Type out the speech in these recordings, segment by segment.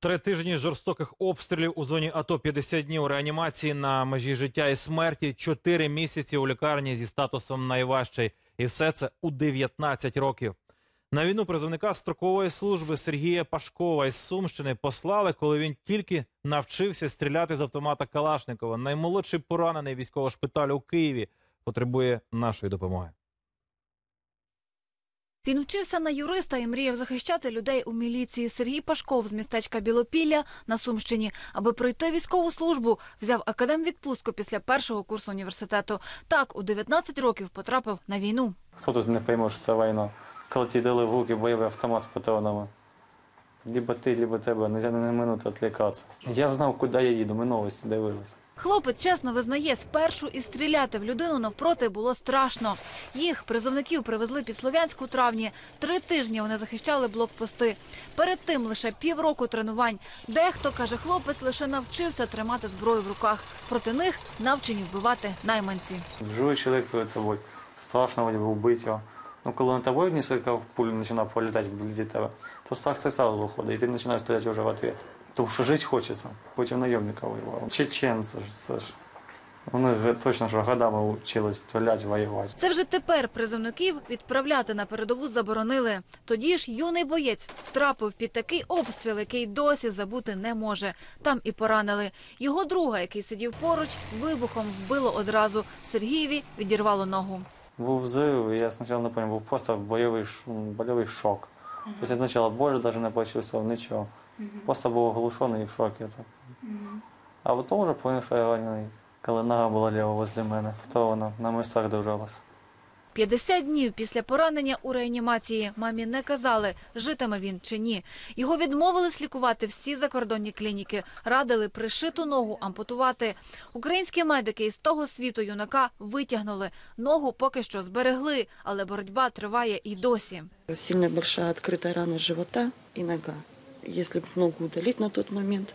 Три тижні жорстоких обстрілів у зоні АТО 50 днів реанімації на межі життя і смерті, 4 місяці у лікарні зі статусом найважчий. І все це у 19 років. На війну призовника строкової служби Сергія Пашкова із Сумщини послали, коли він тільки навчився стріляти з автомата Калашникова. Наймолодший поранений військового шпиталю у Києві потребує нашої допомоги. Він вчився на юриста і мріяв захищати людей у міліції. Сергій Пашков з містечка Білопілля на Сумщині, аби пройти військову службу, взяв академвідпустку після першого курсу університету. Так, у 19 років потрапив на війну. Хто тут не пойме, що це війна? Коли ті дали в руки бойовий автомат з патронами. Либо ти, либо тебе, не на минуту відлікатися. Я знав, куди я їду, ми новості дивилися. Хлопець чесно визнає, спершу і стріляти в людину навпроти було страшно. Їх призовників привезли під Слов'янськ у травні. Три тижні вони захищали блокпости. Перед тим лише півроку тренувань. Дехто каже, хлопець лише навчився тримати зброю в руках. Проти них навчені вбивати найманці. Живий чоловік перед тобою. Страшно вбити його. Ну, коли на тобою кілька пуль починає пролітати вблизі тебе, то це сразу виходить, і ти починаєш стріляти вже в ответ. Тому що жити хочеться, потім найомника воював. Чеченці ж, це ж. Вони точно що годами вчились стріляти, воювати. Це вже тепер призовників відправляти на передову заборонили. Тоді ж юний боєць втрапив під такий обстріл, який досі забути не може. Там і поранили. Його друга, який сидів поруч, вибухом вбило одразу. Сергієві відірвало ногу. Був взрыв, і я спочатку не понял, був просто бойовий, ш- м, больовий шок. Тобто я спочатку болю даже не почувствував, нічого. Просто був оглушений и в шокі. Так. А потім вже поняв, що я ранений. Коли нога була ліва возле мене, то вона на місцях держалась. 50 днів після поранення у реанімації мамі не казали, житиме він чи ні. Його відмовились лікувати всі закордонні клініки, радили пришиту ногу ампутувати. Українські медики із того світу юнака витягнули. Ногу поки що зберегли, але боротьба триває і досі. Сильно большая открытая рана живота и нога. Если бы ногу удалить на тот момент,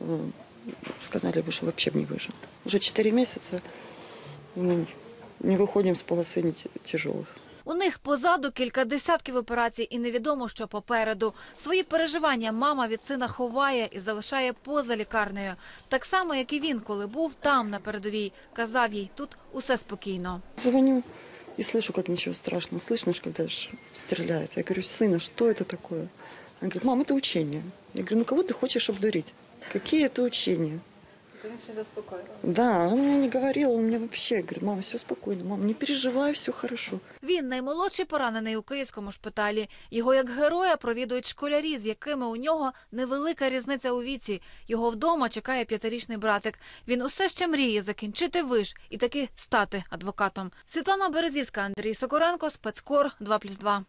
э, сказали бы, что вообще бы не выжил. Уже 4 месяца мы не выходим с полосы не т- тяжелых. У них позаду кілька десятків операцій, і невідомо, що попереду. Свої переживання мама від сина ховає і залишає поза лікарнею. Так само, як і він, коли був там на передовій. Казав їй, тут усе спокійно. Звоню и слышу, как ничего страшного. Слышно, ж, когда ж стреляют. Я говорю, сына, что это такое? Она говорит, мам, это учение. Я говорю, ну кого ты хочешь обдурить? Какие Это учения? Да, он мне не говорил, он мне вообще говорит, мам, все спокойно, мам, не переживай, все хорошо. Він наймолодший поранений у київському шпиталі. Його як героя провідують школярі, з якими у нього невелика різниця у віці. Його вдома чекає п'ятирічний братик. Він усе ще мріє закінчити виш і таки стати адвокатом. Світлана Березівська, Андрій Сокоренко, спецкор 2+,2.